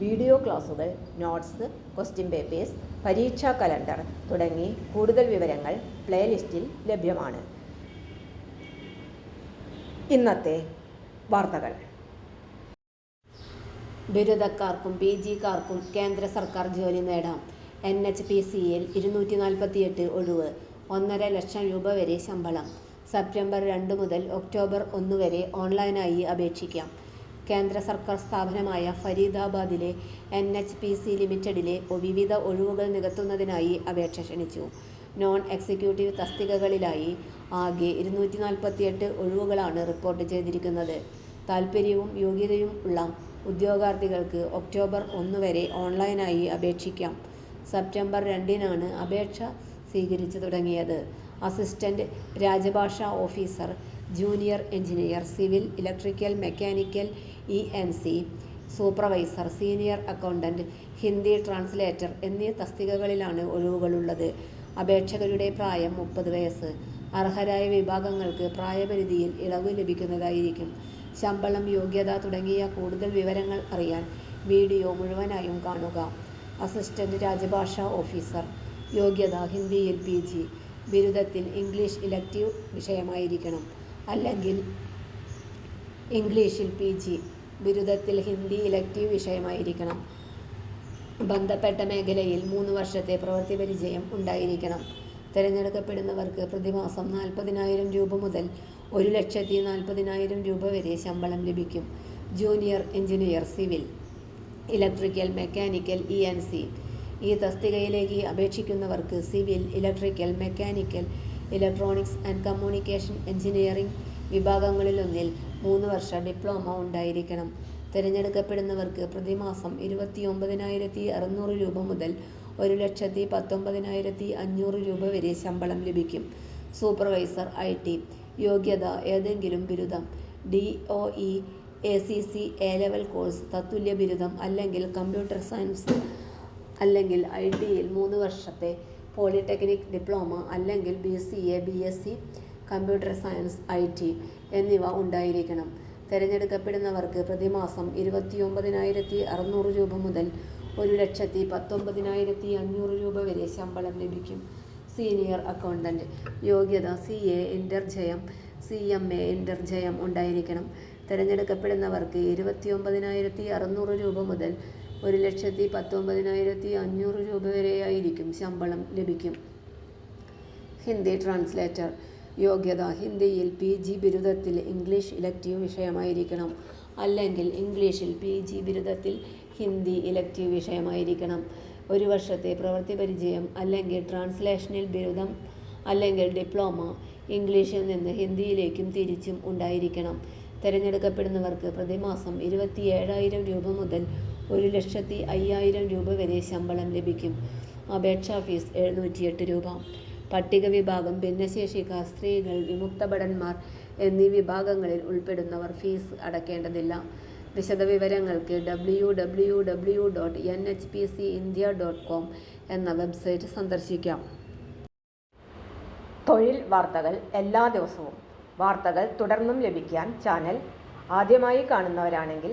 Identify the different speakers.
Speaker 1: Video ക്ലാസുകൾ notes question papers പരീക്ഷാ calendar തുടങ്ങി കൂടുതൽ വിവരങ്ങൾ പ്ലേലിസ്റ്റിൽ ലഭ്യമാണ്. ഇന്നത്തെ വാർത്തകൾ. ബിരുദക്കാർക്കും പി ജിക്കാർക്കും കേന്ദ്ര സർക്കാർ ജോലി നേടാം. എൻ എച്ച് പി സിയിൽ ഇരുന്നൂറ്റി നാൽപ്പത്തിയെട്ട് ഒഴിവ് ഒന്നര ലക്ഷം രൂപ വരെ ശമ്പളം. സെപ്റ്റംബർ രണ്ട് മുതൽ ഒക്ടോബർ ഒന്ന് വരെ ഓൺലൈനായി അപേക്ഷിക്കാം. കേന്ദ്ര സർക്കാർ സ്ഥാപനമായ ഫരീദാബാദിലെ എൻ എച്ച് പി സി ലിമിറ്റഡിലെ വിവിധ ഒഴിവുകൾ നികത്തുന്നതിനായി അപേക്ഷ ക്ഷണിച്ചു. നോൺ എക്സിക്യൂട്ടീവ് തസ്തികകളിലായി ആകെ ഇരുന്നൂറ്റി നാൽപ്പത്തിയെട്ട് ഒഴിവുകളാണ് റിപ്പോർട്ട് ചെയ്തിരിക്കുന്നത്. താൽപ്പര്യവും യോഗ്യതയും ഉള്ള ഉദ്യോഗാർത്ഥികൾക്ക് ഒക്ടോബർ ഒന്ന് വരെ ഓൺലൈനായി അപേക്ഷിക്കാം. സെപ്റ്റംബർ രണ്ടിനാണ് അപേക്ഷ സ്വീകരിച്ചു തുടങ്ങിയത്. Assistant രാജഭാഷാ officer junior engineer civil electrical mechanical E N C supervisor senior accountant Hindi translator എന്നീ തസ്തികകളിലാണ് ഒഴിവുകളുള്ളത്. അപേക്ഷകരുടെ പ്രായം മുപ്പത് വയസ്സ്. അർഹരായ വിഭാഗങ്ങൾക്ക് പ്രായപരിധിയിൽ ഇളവ് ലഭിക്കുന്നതായിരിക്കും. ശമ്പളം യോഗ്യത തുടങ്ങിയ കൂടുതൽ വിവരങ്ങൾ അറിയാൻ വീഡിയോ മുഴുവനായും കാണുക. Assistant രാജഭാഷാ officer. യോഗ്യത ഹിന്ദിയിൽ പി ജി. ബിരുദത്തിൽ ഇംഗ്ലീഷ് ഇലക്ടീവ് വിഷയമായിരിക്കണം. അല്ലെങ്കിൽ ഇംഗ്ലീഷിൽ പി ജി ബിരുദത്തിൽ ഹിന്ദി ഇലക്റ്റീവ് വിഷയമായിരിക്കണം. ബന്ധപ്പെട്ട മേഖലയിൽ മൂന്ന് വർഷത്തെ പ്രവൃത്തി പരിചയം ഉണ്ടായിരിക്കണം. തിരഞ്ഞെടുക്കപ്പെടുന്നവർക്ക് പ്രതിമാസം നാൽപ്പതിനായിരം രൂപ മുതൽ ഒരു ലക്ഷത്തി നാൽപ്പതിനായിരം രൂപ വരെ ശമ്പളം ലഭിക്കും. Junior engineer civil electrical mechanical E N C. ഈ തസ്തികയിലേക്ക് അപേക്ഷിക്കുന്നവർക്ക് civil electrical mechanical electronics and communication engineering വിഭാഗങ്ങളിലൊന്നിൽ മൂന്ന് വർഷ ഡിപ്ലോമ ഉണ്ടായിരിക്കണം. തിരഞ്ഞെടുക്കപ്പെടുന്നവർക്ക് പ്രതിമാസം ഇരുപത്തിയൊമ്പതിനായിരത്തി അറുന്നൂറ് രൂപ മുതൽ ഒരു ലക്ഷത്തി പത്തൊമ്പതിനായിരത്തി അഞ്ഞൂറ് രൂപ വരെ ശമ്പളം ലഭിക്കും. സൂപ്പർവൈസർ ഐ ടി യോഗ്യത ഏതെങ്കിലും ബിരുദം DOE, ACC E A C C A level course തത്തുല്യ ബിരുദം അല്ലെങ്കിൽ കമ്പ്യൂട്ടർ സയൻസ് അല്ലെങ്കിൽ ഐ ടിയിൽ മൂന്ന് വർഷത്തെ പോളിടെക്നിക് ഡിപ്ലോമ അല്ലെങ്കിൽ B C A B S C computer science I T എന്നിവ ഉണ്ടായിരിക്കണം. തിരഞ്ഞെടുക്കപ്പെടുന്നവർക്ക് പ്രതിമാസം ഇരുപത്തിയൊമ്പതിനായിരത്തി അറുന്നൂറ് രൂപ മുതൽ ഒരു ലക്ഷത്തി പത്തൊമ്പതിനായിരത്തി അഞ്ഞൂറ് രൂപ വരെ ശമ്പളം ലഭിക്കും. സീനിയർ അക്കൗണ്ടന്റ് യോഗ്യത സി എ ഇന്റർജയം സി എം എ ഇന്റർജയം ഉണ്ടായിരിക്കണം. തിരഞ്ഞെടുക്കപ്പെടുന്നവർക്ക് ഇരുപത്തിയൊമ്പതിനായിരത്തി അറുന്നൂറ് രൂപ മുതൽ ഒരു ലക്ഷത്തി പത്തൊമ്പതിനായിരത്തി അഞ്ഞൂറ് രൂപ വരെയായിരിക്കും ശമ്പളം ലഭിക്കും. ഹിന്ദി ട്രാൻസ്ലേറ്റർ. യോഗ്യത ഹിന്ദിയിൽ പി ജി ബിരുദത്തിൽ ഇംഗ്ലീഷ് ഇലക്റ്റീവ് വിഷയമായിരിക്കണം. അല്ലെങ്കിൽ ഇംഗ്ലീഷിൽ പി ജി ബിരുദത്തിൽ ഹിന്ദി ഇലക്റ്റീവ് വിഷയമായിരിക്കണം. ഒരു വർഷത്തെ പ്രവൃത്തി പരിചയം അല്ലെങ്കിൽ ട്രാൻസ്ലേഷനിൽ ബിരുദം അല്ലെങ്കിൽ ഡിപ്ലോമ ഇംഗ്ലീഷിൽ നിന്ന് ഹിന്ദിയിലേക്കും തിരിച്ചും ഉണ്ടായിരിക്കണം. തിരഞ്ഞെടുക്കപ്പെടുന്നവർക്ക് പ്രതിമാസം ഇരുപത്തിയേഴായിരം രൂപ മുതൽ ഒരു ലക്ഷത്തി അയ്യായിരം രൂപ വരെ ശമ്പളം ലഭിക്കും. അപേക്ഷാ ഫീസ് എഴുന്നൂറ്റിയെട്ട് രൂപ. പട്ടിക വിഭാഗം ഭിന്നശേഷിക്കാർ സ്ത്രീകൾ വിമുക്തഭടന്മാർ എന്നീ വിഭാഗങ്ങളിൽ ഉൾപ്പെടുന്നവർ ഫീസ് അടക്കേണ്ടതില്ല. വിശദവിവരങ്ങൾക്ക് W W W dot N H P C India dot com എന്ന വെബ്സൈറ്റ് സന്ദർശിക്കാം. തൊഴിൽ വാർത്തകൾ എല്ലാ ദിവസവും. വാർത്തകൾ തുടർന്നും ലഭിക്കാൻ ചാനൽ ആദ്യമായി കാണുന്നവരാണെങ്കിൽ